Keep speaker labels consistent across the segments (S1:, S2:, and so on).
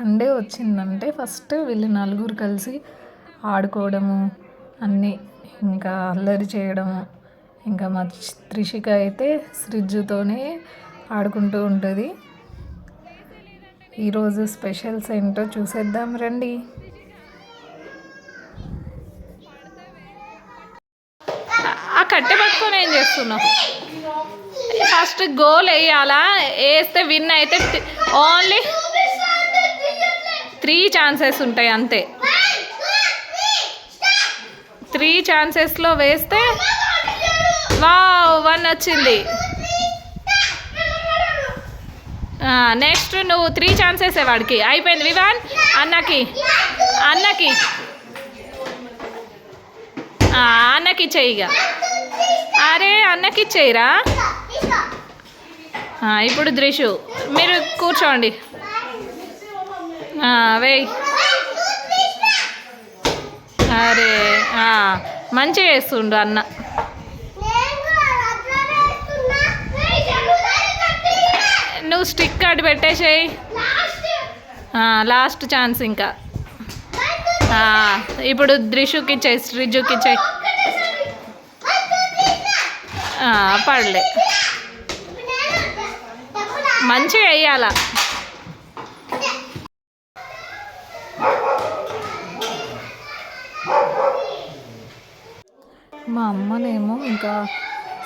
S1: Sunday వచ్చిందంటే first వీళ్ళు నలుగురు కలిసి ఆడుకోవడము అన్నీ ఇంకా అల్లరి చేయడము. ఇంకా మా త్రిషిక అయితే ఫ్రిడ్జ్తోనే ఆడుకుంటూ ఉంటుంది. ఈరోజు స్పెషల్స్ ఏంటో చూసేద్దాం రండి. ఆ కట్టె పట్టుకొని ఏం చేస్తున్నావు? ఫస్ట్ గోల్ వేయాలా? వేస్తే విన్ అయితే ఓన్లీ త్రీ ఛాన్సెస్ ఉంటాయి అంతే. త్రీ ఛాన్సెస్లో వేస్తే వా వన్ వచ్చింది. నెక్స్ట్ నువ్వు త్రీ ఛాన్సెస్ వాడికి. అయిపోయింది వివాన్? అన్నకి. అన్నకి. అన్నకి ఇచ్చేయి ఇక. అరే అన్నకి ఇచ్చేయరా? ఇప్పుడు ద్రిషు మీరు కూర్చోండి. వేయ్. అరే మంచిగా వేస్తుండు అన్న. నువ్వు స్టిక్ అటు పెట్టేసేయి. లాస్ట్ ఛాన్స్ ఇంకా. ఇప్పుడు ద్రిషుకి ఇచ్చేయి శ్రిజుకి ఇచ్చేయి. పడలే మంచిగా వేయాలా? ఏమో ఇంకా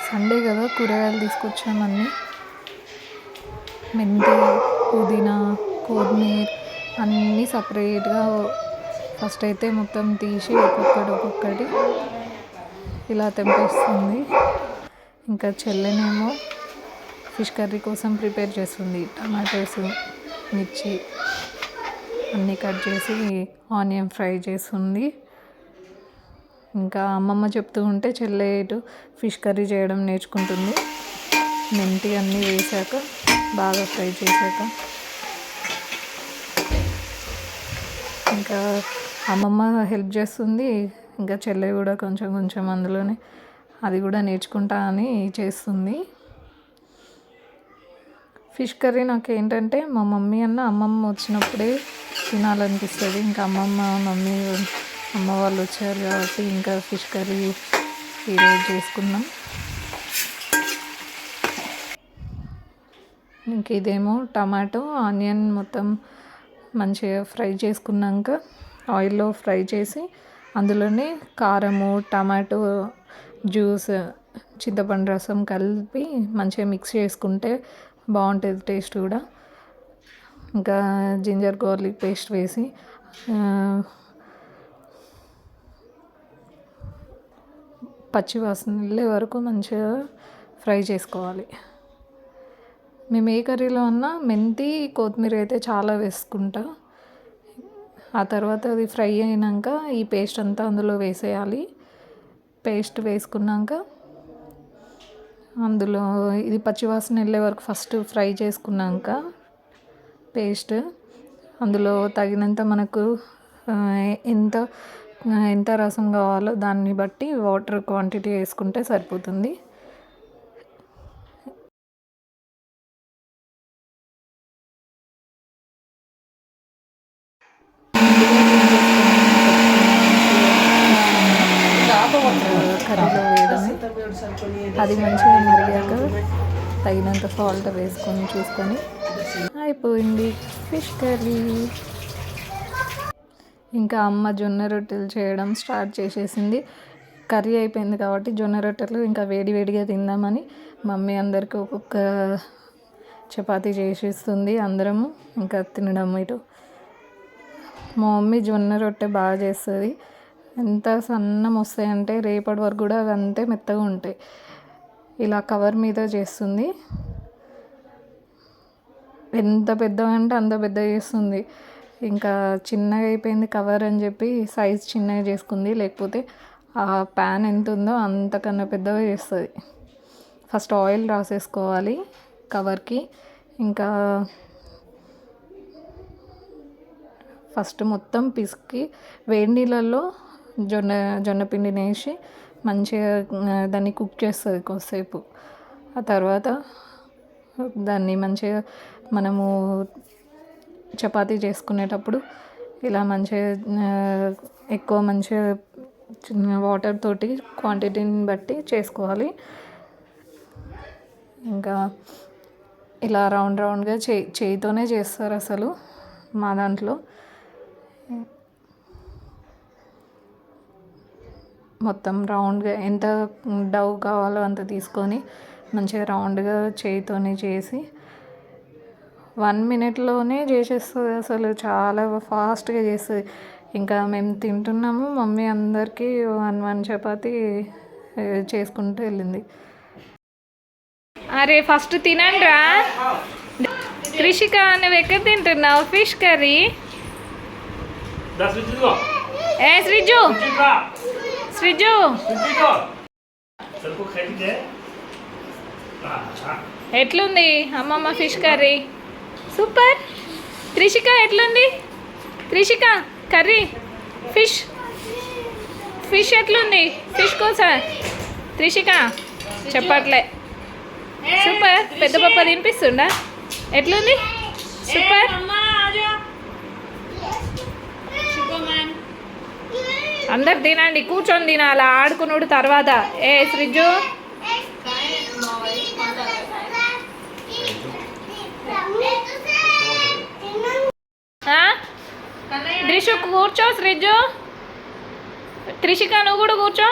S1: సండే కదా కూరగాయలు తీసుకొచ్చామని మెంతి పుదీనా కొత్తిమీర అన్నీ సపరేట్గా ఫస్ట్ అయితే మొత్తం తీసి ఒక్కొక్కటి ఒక్కొక్కటి ఇలా తెంపేస్తుంది. ఇంకా చెల్లెనేమో ఫిష్ కర్రీ కోసం ప్రిపేర్ చేస్తుంది. టమాటోస్ మిర్చి అన్నీ కట్ చేసి ఆనియన్ ఫ్రై చేస్తుంది. ఇంకా అమ్మమ్మ చెప్తూ ఉంటే చెల్లె ఇటు ఫిష్ కర్రీ చేయడం నేర్చుకుంటుంది. మెంతి అన్నీ వేసాక బాగా ఫ్రై చేశాక. ఇంకా అమ్మమ్మ హెల్ప్ చేస్తుంది ఇంకా చెల్లె కూడా కొంచెం కొంచెం అందులోనే అది కూడా నేర్చుకుంటా అని చేస్తుంది. ఫిష్ కర్రీ నాకు ఏంటంటే మా మమ్మీ అన్న అమ్మమ్మ వచ్చినప్పుడే తినాలనిపిస్తుంది. ఇంకా అమ్మమ్మ మమ్మీ అమ్మ వాళ్ళు వచ్చారు కాబట్టి ఇంకా ఫిష్ కర్రీ ఈరోజు చేసుకున్నాం. ఇంక ఇదేమో టమాటో ఆనియన్ మొత్తం మంచిగా ఫ్రై చేసుకున్నాక ఆయిల్లో ఫ్రై చేసి అందులోనే కారము టమాటో జ్యూస్ చింతపండు రసం కలిపి మంచిగా మిక్స్ చేసుకుంటే బాగుంటుంది టేస్ట్ కూడా. ఇంకా జింజర్ గార్లిక్ పేస్ట్ వేసి పచ్చి వాసన వెళ్ళే వరకు మంచిగా ఫ్రై చేసుకోవాలి. మేము ఏ కర్రీలో అన్నా మెంతి కొత్తిమీర అయితే చాలా వేసుకుంటా. ఆ తర్వాత అది ఫ్రై అయినాక ఈ పేస్ట్ అంతా అందులో వేసేయాలి. పేస్ట్ వేసుకున్నాక అందులో ఇది పచ్చివాసన వెళ్ళే వరకు ఫస్ట్ ఫ్రై చేసుకున్నాక పేస్ట్ అందులో తగినంత మనకు ఎంత ఎంత రసం కావాలో దాన్ని బట్టి వాటర్ క్వాంటిటీ వేసుకుంటే సరిపోతుంది. కర్రీలో వేయడమే అది మంచిగా మరిగాక తగినంత సాల్ట్ వేసుకొని చూసుకొని అయిపోయింది ఫిష్ కర్రీ. ఇంకా అమ్మ జొన్న రొట్టెలు చేయడం స్టార్ట్ చేసేసింది. కర్రీ అయిపోయింది కాబట్టి జొన్న రొట్టెలు ఇంకా వేడి వేడిగా తిందామని మమ్మీ అందరికీ ఒక్కొక్క చపాతీ చేసిస్తుంది అందరము. ఇంకా తినడం ఇటు. మా మమ్మీ జొన్న రొట్టె బాగా చేస్తుంది. ఎంత సన్నం వస్తాయంటే రేపటి వరకు కూడా అవి అంతే మెత్తగా ఉంటాయి. ఇలా కవర్ మీద చేస్తుంది. ఎంత పెద్దగా అంటే అంత పెద్దగా చేస్తుంది. ఇంకా చిన్నగా అయిపోయింది కవర్ అని చెప్పి సైజ్ చిన్నగా చేసుకుంది. లేకపోతే ఆ ప్యాన్ ఎంత ఉందో అంతకన్నా పెద్దగా చేస్తుంది. ఫస్ట్ ఆయిల్ రాసేసుకోవాలి కవర్కి. ఇంకా ఫస్ట్ మొత్తం పిసికి వేడి నీళ్ళల్లో జొన్న జొన్న పిండిని వేసి మంచిగా దాన్ని కుక్ చేస్తుంది కొద్దిసేపు. ఆ తర్వాత దాన్ని మంచిగా మనము చపాతీ చేసుకునేటప్పుడు ఇలా మంచిగా ఎక్కువ మంచిగా వాటర్ తోటి క్వాంటిటీని బట్టి చేసుకోవాలి. ఇంకా ఇలా రౌండ్ రౌండ్గా చేయి చేయితోనే చేస్తారు అసలు మా దాంట్లో. మొత్తం రౌండ్గా ఎంత డవ్ కావాలో అంత తీసుకొని మంచిగా రౌండ్గా చేయితోనే చేసి వన్ మినిట్లోనే చేసేస్తుంది అసలు. చాలా ఫాస్ట్గా చేస్తుంది. ఇంకా మేము తింటున్నాము. మమ్మీ అందరికీ వన్ వన్ చపాతి చేసుకుంటూ వెళ్ళింది. అరే ఫస్ట్ తినండి రా కృషిక నువ్వు ఎక్కడ తింటున్నావు? Fish curry? ఏ శ్రీజు? శ్రీజు? ఎట్లుంది అమ్మమ్మ ఫిష్ కర్రీ? సూపర్. త్రిషిక ఎట్లుంది? Trishika curry fish. ఫిష్ ఎట్లుంది? ఫిష్ కోసా? త్రిషిక చెప్పట్లే. సూపర్. పెద్ద పప్ప తినిపిస్తుందా ఎట్లుంది? సూపర్. అందరు తినండి కూర్చొని తినాలా? ఆడుకున్నాడు తర్వాత. ఏ ఫ్రిడ్జు త్రిష కూర్చో శ్రీజు. త్రిషిక నువ్వు కూడా కూర్చో.